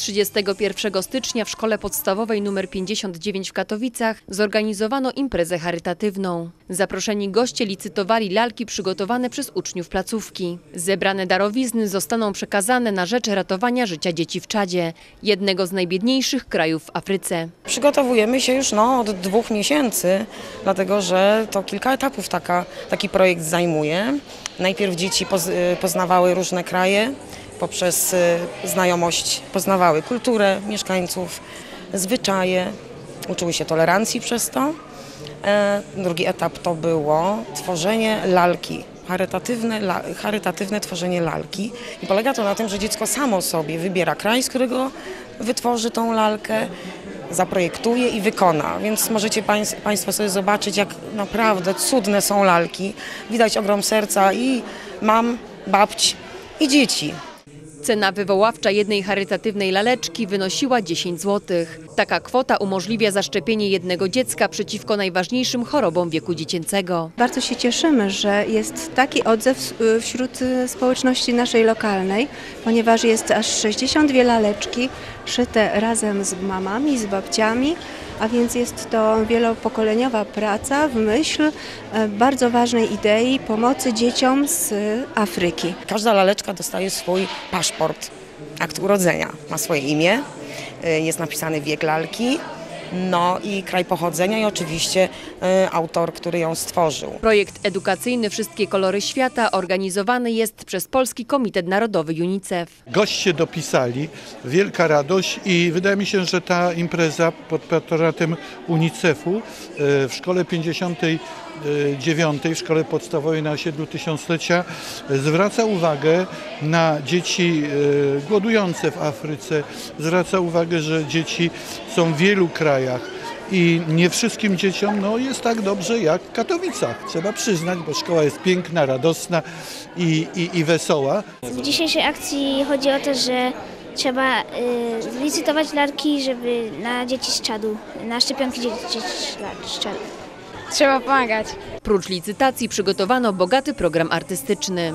31 stycznia w szkole podstawowej nr 59 w Katowicach zorganizowano imprezę charytatywną. Zaproszeni goście licytowali lalki przygotowane przez uczniów placówki. Zebrane darowizny zostaną przekazane na rzecz ratowania życia dzieci w Czadzie, jednego z najbiedniejszych krajów w Afryce. Przygotowujemy się już no, od dwóch miesięcy, dlatego że to kilka etapów taka, taki projekt zajmuje. Najpierw dzieci poz, poznawały różne kraje, poprzez y, znajomość poznawały kulturę mieszkańców, zwyczaje, uczyły się tolerancji przez to. E, Drugi etap to było tworzenie lalki, charytatywne, la, charytatywne tworzenie lalki. I polega to na tym, że dziecko samo sobie wybiera kraj, z którego wytworzy tą lalkę, zaprojektuje i wykona. Więc możecie pańs- Państwo sobie zobaczyć, jak naprawdę cudne są lalki. Widać ogrom serca i mam, babć i dzieci. Cena wywoławcza jednej charytatywnej laleczki wynosiła 10 zł. Taka kwota umożliwia zaszczepienie jednego dziecka przeciwko najważniejszym chorobom wieku dziecięcego. Bardzo się cieszymy, że jest taki odzew y, wśród y, społeczności naszej lokalnej, ponieważ jest aż 62 laleczki szyte razem z mamami, z babciami, a więc jest to wielopokoleniowa praca w myśl e, bardzo ważnej idei pomocy dzieciom z y, Afryki. Każda laleczka dostaje swój paszport, akt urodzenia. Ma swoje imię, y, jest napisany wiek lalki, no i kraj pochodzenia i oczywiście y, autor, który ją stworzył. Projekt edukacyjny Wszystkie kolory świata organizowany jest przez Polski Komitet Narodowy UNICEF. Goście dopisali, wielka radość i wydaje mi się, że ta impreza pod patronatem UNICEF-u e, w szkole 59, w szkole podstawowej na osiedlu tysiąclecia zwraca uwagę na dzieci e, głodujące w Afryce, zwraca uwagę, że dzieci są w wielu krajach. I nie wszystkim dzieciom no, jest tak dobrze jak w Katowicach. Trzeba przyznać, bo szkoła jest piękna, radosna i, i, i wesoła. W dzisiejszej akcji chodzi o to, że trzeba y, licytować lalki, żeby na dzieci z czadu, na szczepionki dzieci z czadu. Trzeba pomagać. Prócz licytacji przygotowano bogaty program artystyczny.